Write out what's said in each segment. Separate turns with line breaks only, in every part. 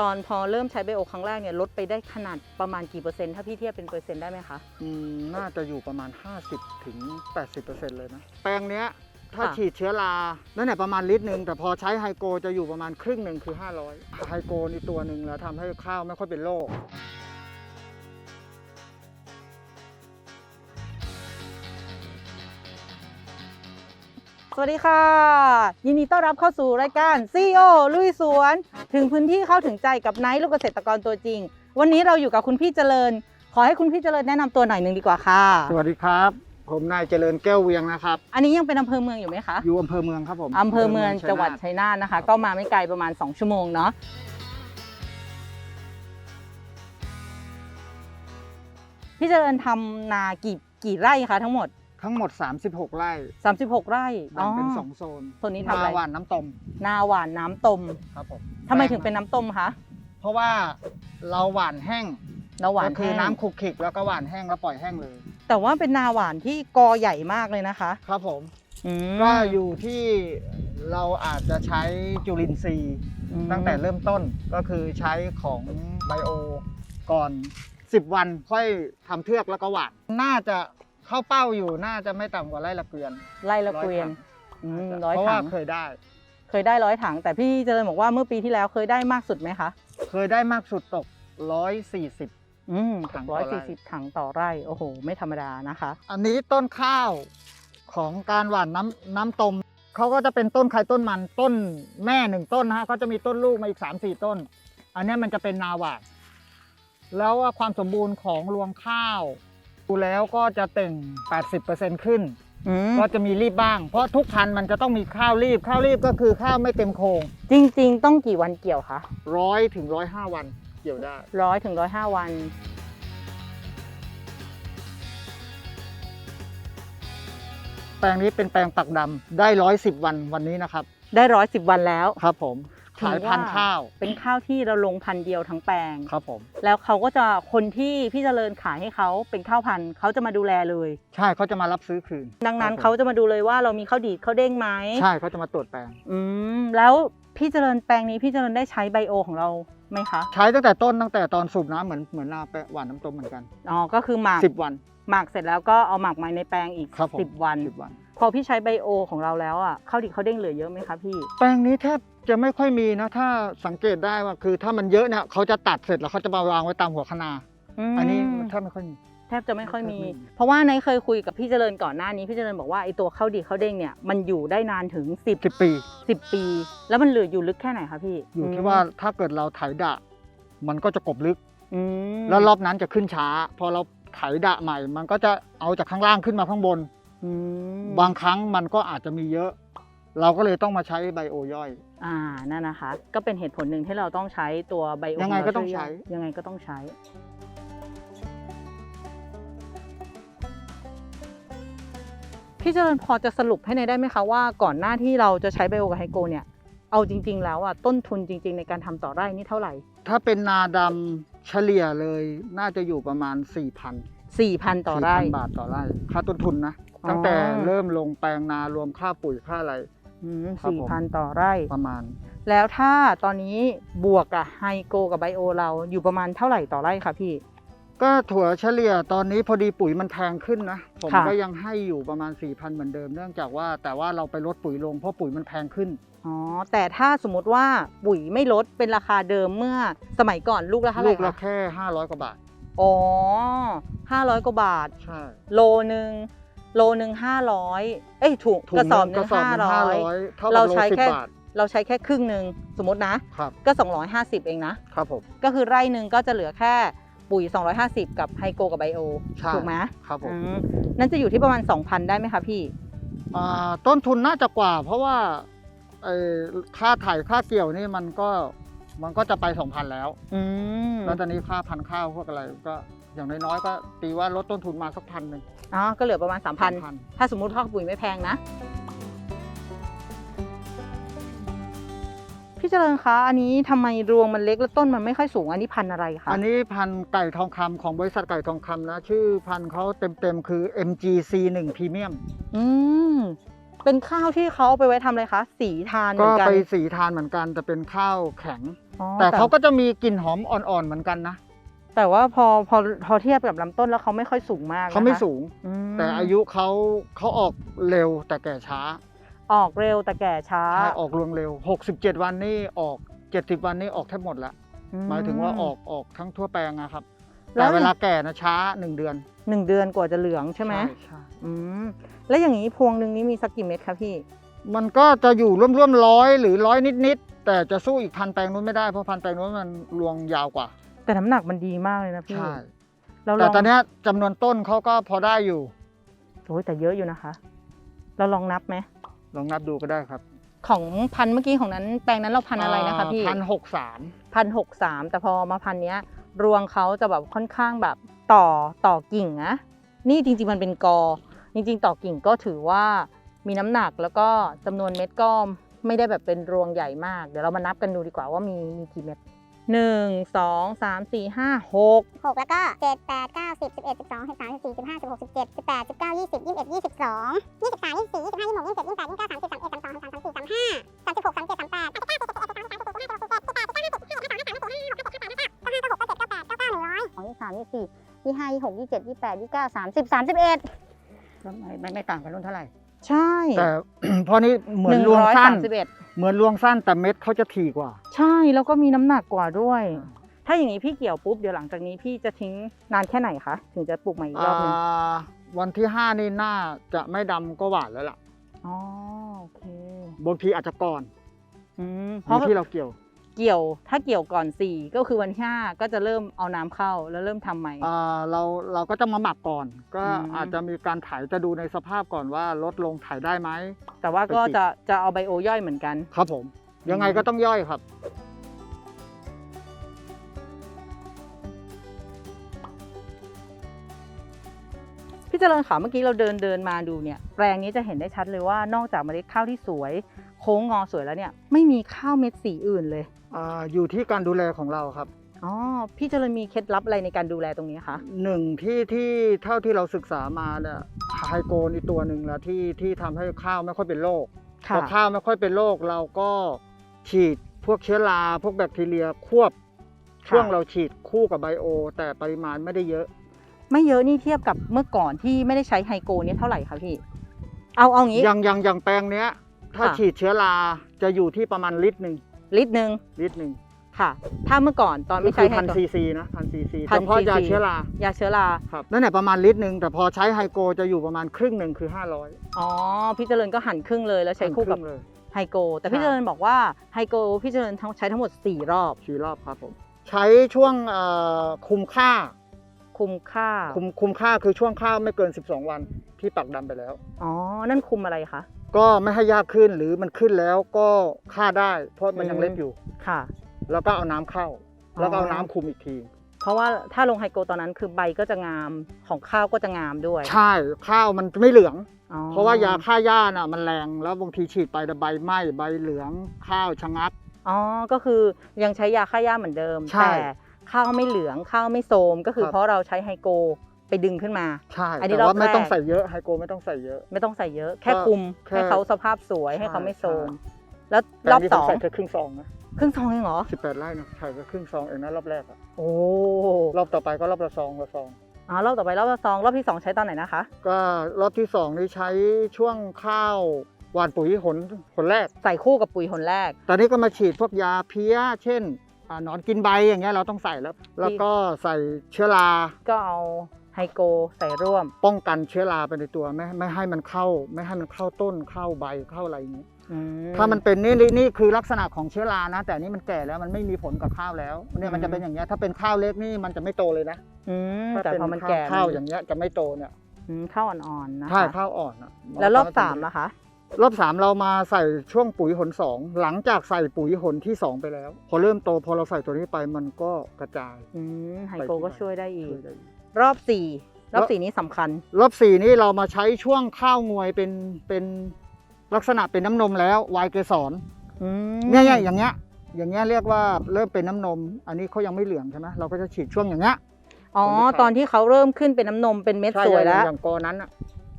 ตอนพอเริ่มใช้ไบโอครั้งแรกเนี่ยลดไปได้ขนาดประมาณกี่เปอร์เซ็นต์ถ้าพี่เทียบเป็นเปอร์เซ็นต์ได้ไหมคะ
อืมน่าจะอยู่ประมาณ 50ถึง80%เลยนะ แปลงเนี้ยถ้า
ค่ะ
ฉีดเชื้อรานั่นแหละประมาณลิตรหนึ่งแต่พอใช้ไฮโกจะอยู่ประมาณครึ่งหนึ่งคือ 500 ไฮโกนี่ตัวหนึ่งแล้วทำให้ข้าวไม่ค่อยเป็นโรค
สวัสดีค่ะ ยินดีต้อนรับเข้าสู่รายการ CEO ลุยสวน ถึงพื้นที่เข้าถึงใจกับไนท์ลูกเกษตรกรตัวจริง วันนี้เราอยู่กับคุณพี่เจริญ ขอให้คุณพี่เจริญแนะนำตัวหน่อยหนึ่งดีกว่าค่ะ
สวัสดีครับ ผมนายเจริญแก้วเวียงนะครับ
อันนี้ยังเป็นอำเภอเมืองอยู่ไหมคะ
อยู่อำเภอเมืองครับผม
อำเภอเมืองจังหวัด
ชัยนาท
ชัยนาทนะคะ ก็มาไม่ไกลประมาณ 2 ชั่วโมงเนาะพี่เจริญทำนากี่กี่ไร่คะทั้งหมด
ทั้งหมด 36 ไร่
36 ไร่
แบ่งเป็นสองโซน
โซนนี้ทำอะไร
นาหวานน้ำตม
นาหวานน้ำต้ม
ครับผม
ทำไมถึงเป็นน้ำต้มคะ
เพราะว่าเราหวานแห้ง
นาหวาน
ก็คือ
แห้ง
น้ำคลุกคลิกแล้วก็หวานแห้งแล้วปล่อยแห้งเลย
แต่ว่าเป็นนาหวานที่กอใหญ่มากเลยนะคะ
ครับผม
อืม
ก็อยู่ที่เราอาจจะใช้จุลินทรีย์
อืม
ตั้งแต่เริ่มต้นก็คือใช้ของไบโอก่อน 10 วันค่อยทำเทือกแล้วก็หวาน น่าจะ เข้าเป้าอยู่น่าจะไม่ต่ำกว่าไร่ละเกวียน
ไล่ละเกวียนอืมร้อย
เพราะ
ถั
ว่างเคยได้
เคยได้ร้อยถัง แต่พี่เจริญบอกว่าเมื่อปีที่แล้วเคยได้มากสุดไหมคะ
เคยได้มากสุดตก 140
อืม
ถังต่
ร้
อ
อย
ไร่
สี่สิบถังต่อไร่โอ้โห ไม่ธรรมดานะคะ
อันนี้ต้นข้าวของการหว่านน้ำน้ำตมเขาก็จะเป็นต้นไข่ต้นมันต้นแม่หนึ่งต้นนะฮะก็จะมีต้นลูกมาอีก 3 4 ต้น อันเนี้ยมันจะเป็นนาหวานแล้วว่าความสมบูรณ์ของรวงข้าว ดูแล้วก็จะเต่ง 80%ขึ้น
อืม
ก็จะมีรีบบ้าง เพราะทุกพันธุ์มันจะต้องมีข้าวรีบ ข้าวรีบก็คือข้าวไม่เต็มโครง
จริง ๆ ต้องกี่วันเกี่ยวคะ
ร้อยถึงร้อยห้าวันเกี่ยวได้
ร้อยถึงร้อยห้าวัน
แปลงนี้เป็นแปลงปักดำได้ร้อยสิบวันวันนี้นะครับ
ได้ร้อยสิบวันแล้ว
ครับผม ขายพันธุ์ข้าว
เป็นข้าวที่เราลงพันธุ์เดียวทั้งแปลง
ครับผม
แล้วเขาก็จะคนที่พี่เจริญขายให้เขาเป็นข้าวพันธุ์เขาจะมาดูแลเลย
ใช่เขาจะมารับซื้อคืน
ดังนั้น
ครับผม
เขาจะมาดูเลยว่าเรามีข้าวดีดข้าวเด้งไหม
ใช่เขาจะมาตรวจแปลง
อืมแล้วพี่เจริญแปลงนี้พี่เจริญได้ใช้ไบโอของเราไหมคะ
ใช้ตั้งแต่ต้นตั้งแต่ตอนสูบน้ำเหมือนเหมือนนาแปะหวานน้ำต้มเหมือนกัน
อ๋อก็คือหมัก
สิบวัน
หมักเสร็จแล้วก็เอาหมักมาในแปลงอีก
ครับผม
สิบวัน
สิบวัน
พอพี่ใช้ไบโอของเราแล้วอะข้าวดีดข้าวเด้งเหลือเยอะไหมคะพี่
แปลงนี้แทบจะไม่ค่อยมีนะ ถ้าสังเกตได้ว่าคือถ้ามันเยอะเนี่ยเขาจะตัดเสร็จแล้วเขาจะมาวางไว้ตามหัวคะนา
ม
อันนี้แทบไม่ค่อยมี
แทบจะไม่ค่อยมี
แทบไม่มี
เพราะว่าในเคยคุยกับพี่เจริญก่อนหน้านี้พี่เจริญบอกว่าไอตัวข้าวดีดข้าวเด้งเนี่ยมันอยู่ได้นานถึง 10
สิบปี
10 ปี แล้วมันเหลืออยู่ลึกแค่ไหนคะพี่
อยู่ที่ว่าถ้าเกิดเราไถดะ มันก็จะกบลึก
อืม
แล้วรอบนั้นจะขึ้นช้า พอเราไถดะใหม่ มันก็จะเอาจากข้างล่างขึ้นมาข้างบน
อืม
บางครั้งมันก็อาจจะมีเยอะ เราก็เลยต้องมาใช้ไบโอย่อย
อ่านั่นนะคะ ก็เป็นเหตุผลหนึ่งที่เราต้องใช้ตัวไบโอ
ยังไงก็ต้องใช้
ยังไงก็ต้องใช้ พี่เจริญพอจะสรุปให้ในอยได้ไหมคะว่าก่อนหน้าที่เราจะใช้ไบโอกับไฮโกเนี่ย เอาจริง ๆ แล้วอะต้นทุนจริง ๆ ในการทำต่อไร่นี่เท่าไหร่
ถ้าเป็นนาดำเฉลี่ยเลยน่าจะอยู่ประมาณ 4 0 0 0
4,000 ต่อไร่
4,000 บาทต่อไร่ค่าต้นทุนนะ
อ๋อ
ตั้งแต่เริ่มลงแปลงนารวมค่าปุ๋ยค่าอะไร
อืม
ครับผม
4,000ต่อไร่
ประมาณ
แล้วถ้าตอนนี้บวกกับไฮโกกับไบโอเราอยู่ประมาณเท่าไหร่ต่อไร่คะพี่
ก็ถั่วเฉลี่ยตอนนี้พอดีปุ๋ยมันแพงขึ้นนะ ผม
ค่ะ
ก็ยังให้อยู่ประมาณ4,000เหมือนเดิมเนื่องจากว่าแต่ว่าเราไปลดปุ๋ยลงเพราะปุ๋ยมันแพงขึ้น
อ๋อแต่ถ้าสมมติว่าปุ๋ยไม่ลดเป็นราคาเดิมเมื่อสมัยก่อนลูกละเท่าไห
ลู
ร่
กละ
คะ
แค่ 500 กว่าบาท
อ๋อห้าร้อยกว่าบาท
ใช่
โลหนึ่ง โลหนึ่งห้าร้อยเอ้ยถูก
ถุ
กระ
ง
สอบ
ห
ห
นึ่
นึ่
ง
ง
กระสอบ
ห้า
หนึ่ง
ร้
ห้า
อย
ร้อยเท่า
เรา
กับโล
ใช้
สิบ
แค่
บาท
เราใช้แค่ครึ่งหนึ่งสมมตินะ
ครับ
ก็ 250 เองนะ
ครับผม
ก็คือไร่หนึ่งก็จะเหลือแค่ปุ๋ย 250 กับไฮโกกับไบโอ
ใช่
ถูกไหม
ครับผม
อืมนั่นจะอยู่ที่ประมาณ 2,000 ได้ไหมคะพี่
อ่าต้นทุนน่าจะกว่า เพราะว่าไอ้ค่าถ่ายค่าเกี่ยวนี่มันก็มันก็จะไป2,000แล้ว
อืม
แล้วตอนนี้ค่าพันธุ์ข้าวพวกอะไรก็ อย่างน้อยๆก็ตีว่าลดต้นทุนมาสักพันหนึ่ง
อ๋อก็เหลือประมาณ 3,000
3,000
ถ้าสมมุติค่าปุ๋ยไม่แพงนะ พี่เจริญคะ อันนี้ทำไมรวงมันเล็กและต้นมันไม่ค่อยสูง อันนี้พันธุ์อะไรคะ
อันนี้พันธุ์ไก่ทองคำของบริษัทไก่ทองคำนะ ชื่อพันธุ์เขาเต็มๆคือ MGC1 Premium
อืม เป็นข้าวที่เขาเอาไปไว้ทำอะไรคะ สีทานเหมื
ก็
อนกัน
ไปสีทานเหมือนกันแต่เป็นข้าวแข็ง
อ๋อ
แต่เขาก็จะมีกลิ่นหอมอ่อนๆเหมือนกันนะ
แต่ว่าพอพอพอเทียบกับลำต้นแล้วเขาไม่ค่อยสูงมากนะคะ
เขาไม่สูง
อืม
แต่อายุเขาเขาออกเร็วแต่แก่ช้า
ออกเร็วแต่แก่ช้า
ใช่ออกรวงเร็ว 67 วันนี่ออก 70 วันนี่ออกแทบหมดละ
อื
หมายถึงว่าออกออกทั้งทั่วแปลงนะครับ
แล้
แต่
ว
เวลาแก่นะช้า 1 เดือน
หนึ่งเดือนกว่าจะเหลืองใช่ไหม
ใช่
อืมแล้วอย่างนี้พวงหนึ่งนี้มีสักกี่เม็ดคะพี่
มันก็จะอยู่ร่วมๆร้อยหรือร้อยนิดๆแต่จะสู้อีกพันแปลงนู้นไม่ได้เพราะพันแปลงนู้นมันรวงยาวกว่า
แต่น้ำหนักมันดีมากเลยนะพี่
ใช่
เราล
แต่
อง
ตอนเนี้ยจำนวนต้นเขาก็พอได้อยู่
โอ้ยแต่เยอะอยู่นะคะ เราลองนับไหม
ลองนับดูก็ได้ครับ
ของพันธุ์เมื่อกี้ของนั้นแปลงนั้นเราพันธุ์อะไรนะคะพี่
พันหกสาม
พันหกสามแต่พอมาพันธุ์เนี้ย รวงเขาจะแบบค่อนข้างแบบต่อต่อกิ่งนะนี่จริงๆมันเป็นกอ จริง ๆ ต่อกิ่งก็ถือว่ามีน้ำหนักแล้วก็จำนวนเม็ดก็ไม่ได้แบบเป็นรวงใหญ่มาก เดี๋ยวเรามานับกันดูดีกว่าว่ามีมีกี่เม็ด หนึ่งสองสามสี่ห้าหก
หกแล้วก็เจ็ดแปดเก้าสิบสิบเอ็ดสิบสองสิบสามสิบสี่สิบห้าสิบหกสิบเจ็ดสิบแปดสิบเก้ายี่สิบยี่สิบเอ็ดยี่สิบสองยี่สิบสามยี่สิบสี่ยี่สิบห้ายี่สิบหกยี่สิบเจ็ดยี่สิบแปดยี่สิบเก้าสามสิบสามเอ็ดสามสองสามสามสี่สามห้าสามสิบหกสามเจ็ดสามแปดสามสิบเก้าสี่สิบเอ็ดสิบสองสิบสามสี่สิบห้าสิบหกสิบเจ็ดสิบแปดสิบเก้ายี่สิบห้ายี่สิบหกยี่สิบเจ็ดสิบแปดสิบเก้าสามสิบสามสิบสี่สามห้าสามสิบหกสามสิบเจ็ดสามแปดเก้าเก้าหนึ่งร้อย
ยี่สามยี่สี่ยี่ห้ายี่หกยี่เจ็ดยี่แปดยี่เก้าสามสิบสามสิบเอ็ดสามสิบสามเอ็ด
ไม่ไม่ไม่ต่างกันรุ่นเท่าไหร่
ใช่
แต่พอนี้เหมือน
นึ่
รวงสั้น
สิบเอ็ด
เหมือนรวงสั้นแต่เม็ดเขาจะถี่กว่า
ใช่แล้วก็มีน้ำหนักกว่าด้วย ถ้าอย่างนี้พี่เกี่ยวปุ๊บเดี๋ยวหลังจากนี้พี่จะทิ้งนานแค่ไหนคะถึงจะปลูกใหม่อีกรอบหนึง
อ่าวันที่ห้านี่น่าจะไม่ดำก็หวานแล้วล่ะ
อ๋อโอเค
บางทีอาจจะก่อน
อืมเพ
อยู่
ราะ
ที่เราเกี่ยว
เกี่ยวถ้าเกี่ยวก่อนสี่ก็คือวันที่ห้าก็จะเริ่มเอาน้ำเข้าแล้วเริ่มทำใหม่
อ่าเราเราก็จะมาหมักก่อน ก็
อืม
อาจจะมีการถ่ายจะดูในสภาพก่อนว่าลดลงถ่ายได้ไหม
แต่ว่าก็
ไปติด
จะจะเอาไบโอย่อยเหมือนกัน
ครับผม ยังไงก็ต้องย่อยครับ
พี่เจริญค่ะเมื่อกี้เราเดินเดินมาดูเนี่ยแปลงนี้จะเห็นได้ชัดเลยว่านอกจากเมล็ดข้าวที่สวยโค้งงอสวยแล้วเนี่ยไม่มีข้าวเม็ดสีอื่นเลย
อ่าอยู่ที่การดูแลของเราครับ
อ๋อพี่เจริญมีเคล็ดลับอะไรในการดูแลตรงนี้คะ
หนึ่งที่ที่เท่าที่เราศึกษามาเนี่ยไฮโกนอีกตัวหนึ่งแล้วที่ที่ทำให้ข้าวไม่ค่อยเป็นโรคพ
ค่ะ
อข้าวไม่ค่อยเป็นโรคเราก็ฉีดพวกเชื้อราพวกแบคทีเรียควบ
ค่ะ
ช่วงเราฉีดคู่กับไบโอ แต่ปริมาณไม่ได้เยอะ
ไม่เยอะนี่เทียบกับเมื่อก่อนที่ไม่ได้ใช้ไฮโกเนี่ยเท่าไหร่คะพี่ เอาเอางี้
อย่างอย่างอย่างแปลงเนี้ย ถ้า
ค่ะ
ฉีดเชื้อราจะอยู่ที่ประมาณลิตรหนึ่ง
ลิตรหนึ่ง
ลิตรหนึ่ง
ค่ะ ถ้าเมื่อก่อนตอน
ก็
ไม่
คื
ใช้
อ
ไฮ
พัน
โก
ซีซีนะพันซีซี
พัน
เฉพาะยา
cc
เชื้อรายา
เชื้อรา
ครับนั่นแหละประมาณลิตรหนึ่งแต่พอใช้ไฮโกจะอยู่ประมาณครึ่งหนึ่งคือ 500
อ๋อ พี่เจริญก็หั่นครึ่งเลยแล้วใช้คู่กับ
รึ่งเลย
ไฮโก แต่พี่
ใช่
เจริญบอกว่าไฮโกพี่เจริญทั้งใช้ทั้งหมด 4 รอบ
สี่รอบครับผมใช้ช่วงเอ่อคุมค่า
คุมค่า
คุมคุมค่าคือช่วงข้าวไม่เกิน 12 วันที่ปักดำไปแล้ว
อ๋อ นั่นคุมอะไรคะ
ก็ไม่ให้ยากขึ้นหรือมันขึ้นแล้วก็ฆ่าได้ เพราะมันยัง
อืม
เล็กอยู่
ค่ะ
แล้วก็เอาน้ำเข้า แล้วก็เอา
อ๋อ
น้ำคุมอีกที
เพราะว่าถ้าลงไฮโกตอนนั้นคือใบก็จะงามของข้าวก็จะงามด้วย
ใช่ข้าวมันไม่เหลือง
อ๋อ
เพราะว่ายาฆ่าหญ้าน่ะมันแรงแล้วบางทีฉีดไปแต่ใบไหม้ใบเหลืองข้าวชะงัก
อ๋อก็คือยังใช้ยาฆ่าหญ้าเหมือนเดิม
ใช่
แต่ข้าวไม่เหลืองข้าวไม่โทรมก็คือ
ครับ
เพราะเราใช้ไฮโก ไปดึงขึ้นมา
ใช่
อันนี้
แต่ว่าร
อบ
ไม่ต้อง
แรก
ใส่เยอะไฮโกไม่ต้องใส่เยอะ
ไม่ต้องใส่เยอะ แค่
ก็
คุม
แค่
ให้เขาสภาพสวย
ใช่
ให้เขาไม่โทรม
ใช่
แล้ว
แต่
รอบ
นี่
ส
ผม
อง
ใส่แค่ครึ่งซองนะ
ครึ่งซองเองเหรอ
สิบแปดไร่นะใส่แค่ครึ่งซองเองนะรอบแรกอะ
โอ้
รอบต่อไปก็รอบละซองละซอง
อ๋อรอบต่อไปรอบที่สองรอบที่สองใช้ตอนไหนนะคะ
ก็รอบที่สองนี่ใช้ช่วงข้าวหว่านปุ๋ยหนหนแรก
ใส่คู่กับปุ๋ยหนแรก
ตอนนี้ก็มาฉีดพวกยาเพี้ย เช่นอ่าหนอนกินใบอย่างเงี้ยเราต้องใส่แล้ว แล้วก็ใส่เชื้อรา
ก็เอา ไฮโกใส่ร่วม
ป้องกันเชื้อราไปในตัวไม่ไม่ให้มันเข้า ไม่ให้มันเข้าต้นเข้าใบเข้าอะไรอย่างเงี้ย
อื
ถ้ามันเป็นนี่นี่นี่คือลักษณะของเชื้อรานะ แต่อันนี่มันแก่แล้วมันไม่มีผลกับข้าวแล้วเนี่ยมันจะเป็นอย่างเงี้ยถ้าเป็นข้าวเล็กนี่มันจะไม่โตเลยนะ
อืม
ถ้า
แต่
เป็น
พอมัน
ข้าว
แก่
ข้าวอย่างเงี้ยจะไม่โตเนี่ย
อืมข้าวอ่อนๆนะคะ
ใช่ข้าวอ่อนอะ
แล้วรอบสามนะคะ
รอบสามเรามาใส่ช่วงปุ๋ยหนสองหลังจากใส่ปุ๋ยหนที่สองไปแล้ว พอเริ่มโตพอเราใส่ตัวนี้ไปมันก็กระจาย
อืมไฮโกก็ช่วยได้อีก
ช่วยได้
รอบสี่รอบสี่นี้สำคัญ
รอบสี่นี่เรามาใช้ช่วงข้าวงวยเป็นเป็นลักษณะเป็นน้ำนมแล้ววายเกสร
อืม
เนี่ยเนี่ยอย่างเงี้ยอย่างเงี้ยเรียกว่าเริ่มเป็นน้ำนม อันนี้เขายังไม่เหลืองใช่ไหมเราก็จะฉีดช่วงอย่างเงี้ย
อ๋อ
ผลที่ขาด
ตอนที่เขาเริ่มขึ้นเป็นน้ำนมเป็นเม็ด
ใช่
สวยแล้ว
อย่างกอนั้นอะ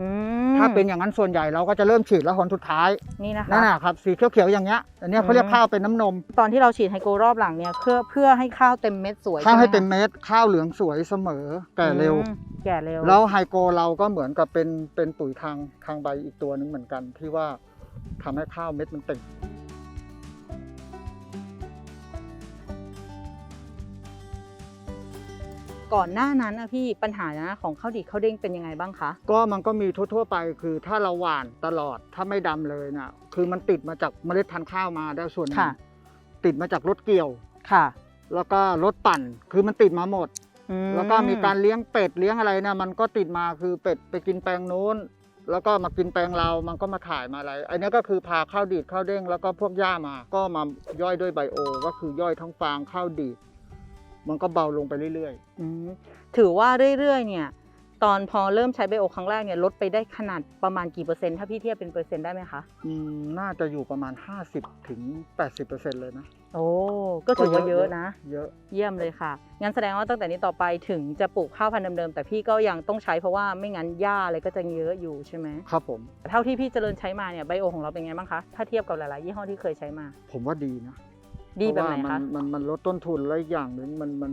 อืม
ถ้าเป็นอย่างนั้นส่วนใหญ่เราก็จะเริ่มฉีดแล้วหนสุดท้าย
นี่นะคะ
นั่นนะครับสีเขียวๆอย่างเงี้ยอันเนี้ยเขาเรียก
อืม
ข้าวเป็นน้ำนม
ตอนที่เราฉีดไฮโกรอบหลังเนี่ยเพื่อเพื่อให้ข้าวเต็มเม็ดสวย
ข้าวให้
ช่ไม
เต็ม
คะ
เม็ดข้าวเหลืองสวยเสมอแก่เร็ว
อืมแก่เร็ว
แล้วไฮโกเราก็เหมือนกับเป็นเป็นปุ๋ยทางทางใบอีกตัวหนึงเหมือนกันที่ว่าทำให้ข้าวเม็ดมันเต่ง
ก่อนหน้านั้นนะพี่ปัญหานะของข้าวดีข้าวเด้งเป็นยังไงบ้างคะ
ก็มันก็มีทั่วๆไปคือถ้าเราหว่านตลอดถ้าไม่ดำเลยนะคือมันติดมาจากเมล็ดพันธุ์ข้าวมาได้ส่วนหนึ่ง
ค่ะ
ติดมาจากรถเกี่ยว
ค่ะ
แล้วก็รถปั่นคือมันติดมาหมด
อื
แล้วก็มีการเลี้ยงเป็ดเลี้ยงอะไรนะมันก็ติดมาคือเป็ดไปกินแปลงนู้น แล้วก็มากินแปลงเรามันก็มาถ่ายมาอะไรอันนี้ก็คือพาข้าวดีดข้าวเด้งแล้วก็พวกหญ้ามา ก็มาย่อยด้วยไบโอ ก็คือย่อยทั้งฟางข้าวดีด มันก็เบาลงไปเรื่อย
อืมถือว่าเรื่อยๆ เนี่ย ตอนพอเริ่มใช้ไบโอครั้งแรกเนี่ยลดไปได้ขนาดประมาณกี่เปอร์เซ็นต์ถ้าพี่เทียบเป็นเปอร์เซ็นต์ได้ไหมคะ
ๆอืมน่าจะอยู่ประมาณ 50ถึง80%เลยนะ
โอ้ก็ถือว่าเยอะนะ
เยอะ
เยี่ยมเลยค่ะ งั้นแสดงว่าตั้งแต่นี้ต่อไปถึงจะปลูกข้าวพันธุ์เดิมๆแต่พี่ก็ยังต้องใช้เพราะว่าไม่งั้นหญ้าอะไรก็จะเยอะอยู่ใช่ไหม
ครับผม
เท่าที่พี่เจริญใช้มาเนี่ยไบโอของเราเป็นไงบ้างคะถ้าเทียบกับหลายๆยี่ห้อที่เคยใช้มา
ผมว่าดีนะ
ดีแบบไหน
เพราะว่า
คะ
มันมันมันลดต้นทุนและอีกอย่างหนึ่งมันมัน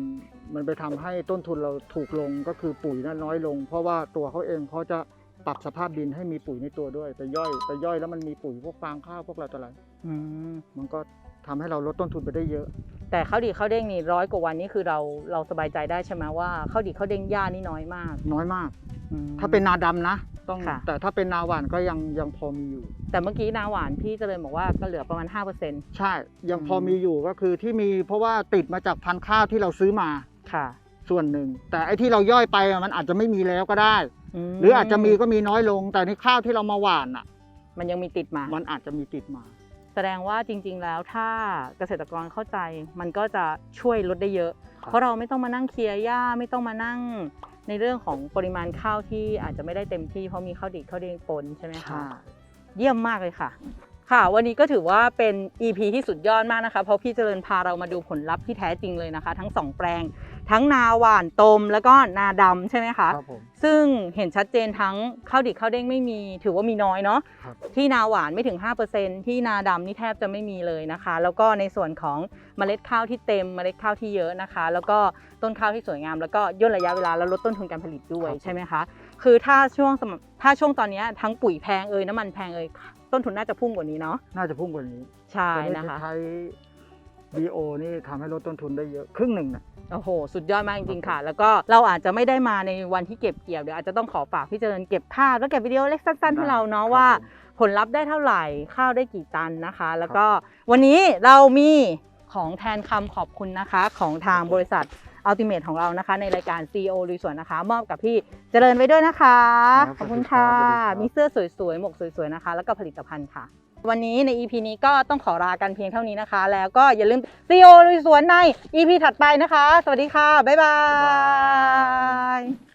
มันไปทำให้ต้นทุนเราถูกลงก็คือปุ๋ยน้อยลง เพราะว่าตัวเขาเองเขาจะ ปรับสภาพดินให้มีปุ๋ยในตัวด้วยไปย่อยไปย่อยแล้วมันมีปุ๋ยพวกฟางข้าวพวกอะไรต่ออะไร
อืม
มันก็ทำให้เราลดต้นทุนไปได้เยอะ
แต่ข้าวดีข้าวเด้งนี่ร้อยกว่าวันนี่คือเราเราสบายใจได้ใช่ไหมว่าข้าวดีข้าวเด้งหญ้านี่น้อยมาก
น้อยมาก
อืม
ถ้าเป็นนาดำนะต้อง
ค่ะ
แต่ถ้าเป็นนาหวานก็ยังยังพอมีอยู่
แต่เมื่อกี้นาหวานพี่เจริญบอกว่าก็เหลือประมาณ 5%
ใช่ยัง
อืม
พอมีอยู่ก็คือที่มีเพราะว่าติดมาจากพันธุ์ข้าวที่เราซื้อมา
ค่ะ
ส่วนหนึ่ง แต่ไอ้ที่เราย่อยไปอะมันอาจจะไม่มีแล้วก็ได้
ม
หรืออาจจะมีก็มีน้อยลง แต่ในข้าวที่เรามาหว่านอะ
มันยังมีติดมา
มันอาจจะมีติดมา
แสดงว่าจริง ๆ แล้วถ้าเกษตรกรเข้าใจ มันก็จะช่วยลดได้เยอะ
ครับ
เพราะเราไม่ต้องมานั่งเคลียร์หญ้าไม่ต้องมานั่งในเรื่องของปริมาณข้าวที่อาจจะไม่ได้เต็มที่เพราะมีข้าวดีข้าวเด้งปนใช่ไหมคะ
ใช่
เยี่ยมมากเลยค่ะ ค่ะ วันนี้ก็ถือว่าเป็น EP ที่สุดยอดมากนะคะ เพราะพี่เจริญพาเรามาดูผลลัพธ์ที่แท้จริงเลยนะคะ ทั้งสองแปลง ทั้งนาหว่านตมแล้วก็นาดำใช่ไหมคะ
ครับผม
ซึ่งเห็นชัดเจนทั้งข้าวดิบข้าวเด้งไม่มี ถือว่ามีน้อยเนาะ
ครับ
ที่นาหวานไม่ถึง 5%ที่นาดำนี่แทบจะไม่มีเลยนะคะ แล้วก็ในส่วนของเมล็ดข้าวที่เต็ม เมล็ดข้าวที่เยอะนะคะ แล้วก็ต้นข้าวที่สวยงาม แล้วก็ย่นระยะเวลาแล้วลดต้นทุนการผลิตด้วยใช่ไหมคะ คือถ้าช่วงสมถ้าช่วงตอนเนี้ยทั้งปุ๋ยแพงเอ่ยน้ำมันแพงเอ่ยต้นทุนน่าจะพุ่งกว่านี้เนาะ
น่าจะพุ่งกว่านี้
ใช่
แต่นี่
นะคะ
ใช้ BO นี่ทำให้ลดต้นทุนได้เยอะครึ่งหนึ่งนะ
โอ้โห สุดยอดมากจริงๆค่ะ แล้วก็เราอาจจะไม่ได้มาในวันที่เก็บเกี่ยว เดี๋ยวอาจจะต้องขอฝากพี่เจริญเก็บภาพแล้วเก็บวิดีโอเล็กสั้นๆ ให้เราเนาะว่า
ผม
ผลลัพธ์ได้เท่าไหร่ ข้าวได้กี่ตันนะคะ แล้วก็วันนี้เรามีของแทนคำขอบคุณนะคะของทางบริษัท อัลติเมทของเรานะคะ ในรายการ CEO ลุยสวนนะคะ มอบกับพี่เจริญไว้ด้วยนะคะ
ครับ
ขอบคุณค่ะ
สวัสดีครับ
มีเสื้อสวยๆ หมวกสวยๆนะคะ แล้วก็ผลิตภัณฑ์ค่ะ วันนี้ใน EP นี้ก็ต้องขอลากันเพียงเท่านี้นะคะ แล้วก็อย่าลืม CEO ลุยสวนใน EP ถัดไปนะคะ สวัสดีค่ะ บ๊ายบาย